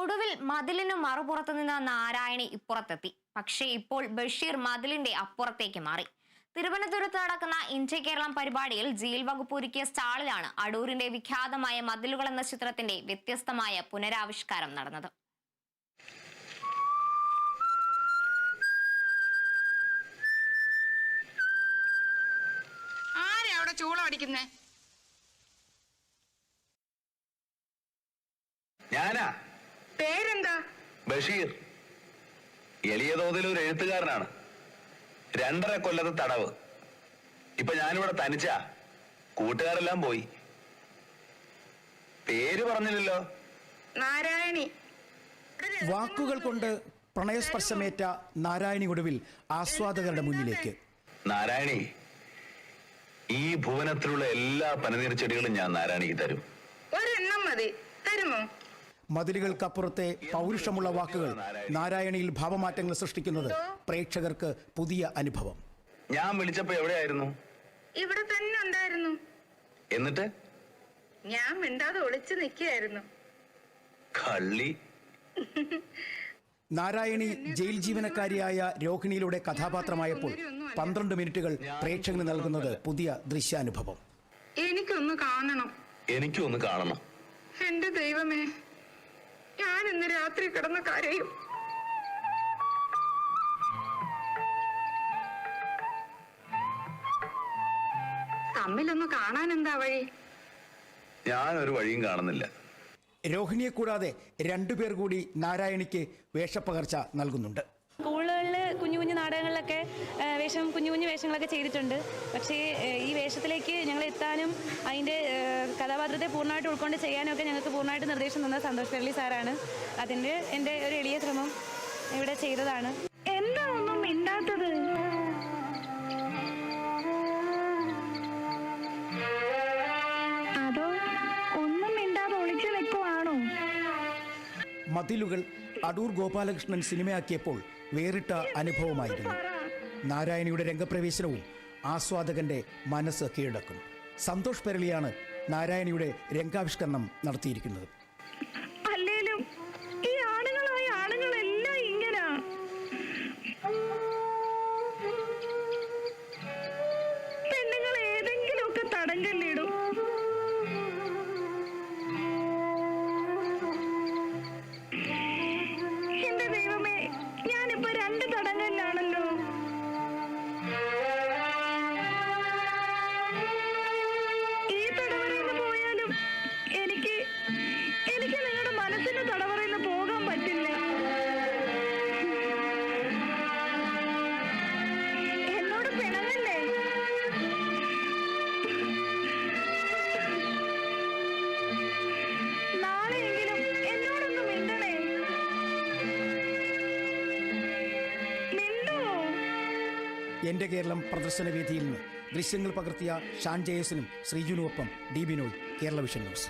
ഒടുവിൽ മതിലിനു മറുപുറത്തു നിന്ന് നാരായണി ഇപ്പുറത്തെത്തി. പക്ഷേ ഇപ്പോൾ ബഷീർ മതിലിന്റെ അപ്പുറത്തേക്ക് മാറി. തിരുവനന്തപുരത്ത് നടക്കുന്ന ഇന്ത്യ കേരളം പരിപാടിയിൽ ജയിൽ വകുപ്പ് ഒരുക്കിയ സ്റ്റാളിലാണ് അടൂരിന്റെ വിഖ്യാതമായ മതിലുകൾ എന്ന ചിത്രത്തിന്റെ വ്യത്യസ്തമായ പുനരാവിഷ്കാരം നടന്നത്. ആരാ അവിടെ ചൂളം അടിക്കുന്നേ? ഞാനാ? പേരെന്താ? ബഷീർ. എളിയ തോതിൽ ഒരു എഴുത്തുകാരനാണ്. രണ്ടര കൊല്ലത്തെ തടവ്. ഇപ്പൊ ഞാനിവിടെ തനിച്ചാ കൂട്ടുകാരെല്ലാം പോയി. പേര് പറഞ്ഞില്ലല്ലോ. നാരായണി. വാക്കുകൾ കൊണ്ട് പ്രണയസ്പർശമേറ്റ നാരായണി ഒടുവിൽ ആസ്വാദകരുടെ മുന്നിലേക്ക്. നാരായണി ഈ ഭുവനത്തിലുള്ള എല്ലാ പനനീർ ചെടികളും ഞാൻ നാരായണിക്ക് തരും. ഒരെണ്ണം മതി. മതിലുകൾക്കപ്പുറത്തെ പൗരുഷമുള്ള വാക്കുകൾ നാരായണിയിൽ ഭാവമാറ്റങ്ങൾ സൃഷ്ടിക്കുന്നത് പ്രേക്ഷകർക്ക് പുതിയ അനുഭവം. ഞാൻ വിളിച്ചപ്പോ എവിടെയായിരുന്നു? ഇവിടെ തന്നെ ഉണ്ടായിരുന്നു. എന്നിട്ട്? ഞാൻ മിണ്ടാതെ ഒളിച്ചു നിൽക്കുകയായിരുന്നു. കള്ളി. നാരായണി ജയിൽ ജീവനക്കാരിയായ രോഹിണിയിലൂടെ കഥാപാത്രമായപ്പോൾ പന്ത്രണ്ട് മിനിറ്റുകൾ പ്രേക്ഷകന് നൽകുന്നത് പുതിയ ദൃശ്യാനുഭവം. എനിക്കൊന്ന് കാണണം. എനിക്കൊന്ന് ഒന്ന് കാണണം. എന്റെ ദൈവമേ ഞാൻ ഇന്ന് രാത്രി കിടന്ന് കരയും. തമ്മിലൊന്ന് കാണാൻ എന്താ വഴി? ഞാൻ ഒരു വഴിയും കാണുന്നില്ല. രോഹിണിയെ കൂടാതെ രണ്ടുപേർ കൂടി നാരായണിക്ക് വേഷപ്പകർച്ച നൽകുന്നുണ്ട് സ്കൂളുകളിൽ കുഞ്ഞു കുഞ്ഞു നാടകങ്ങളിലൊക്കെ ആ, വേഷം കുഞ്ഞു കുഞ്ഞു വേഷങ്ങളൊക്കെ ചെയ്തിട്ടുണ്ട്. പക്ഷേ ഈ വേഷത്തിലേക്ക് ഞങ്ങൾ എത്താനും അതിന്റെ കഥാപാത്രത്തെ പൂർണമായിട്ട് ഉൾക്കൊണ്ട് ചെയ്യാനും ഒക്കെ ഞങ്ങൾക്ക് പൂർണമായിട്ട് നിർദ്ദേശം തന്ന സന്തോഷ് പെരളി സാറാണ്. അതിന്റെ എന്റെ ഒരു എളിയ ശ്രമം ഇവിടെ ചെയ്തതാണ്. എന്താ ഒന്നും മിണ്ടാത്തത്? അതോ ഒന്നും മിണ്ടാതെ ഒളിച്ചു നിൽക്കുവാണോ മതിലുകൾ അടൂർ ഗോപാലകൃഷ്ണൻ സിനിമയാക്കിയപ്പോൾ വേറിട്ട അനുഭവമായിരുന്നു. നാരായണിയുടെ രംഗപ്രവേശനവും ആസ്വാദകന്റെ മനസ്സ് കീഴടക്കും. സന്തോഷ് പെരളിയാണ് നാരായണിയുടെ രംഗാവിഷ്കരണം നടത്തിയിരിക്കുന്നത്. എന്റെ കേരളം പ്രദർശന വേദിയിൽ നിന്ന് ദൃശ്യങ്ങൾ പകർത്തിയ ഷാൻ ജയസിനും ശ്രീജുനുമൊപ്പം D Binoy Kerala vision news.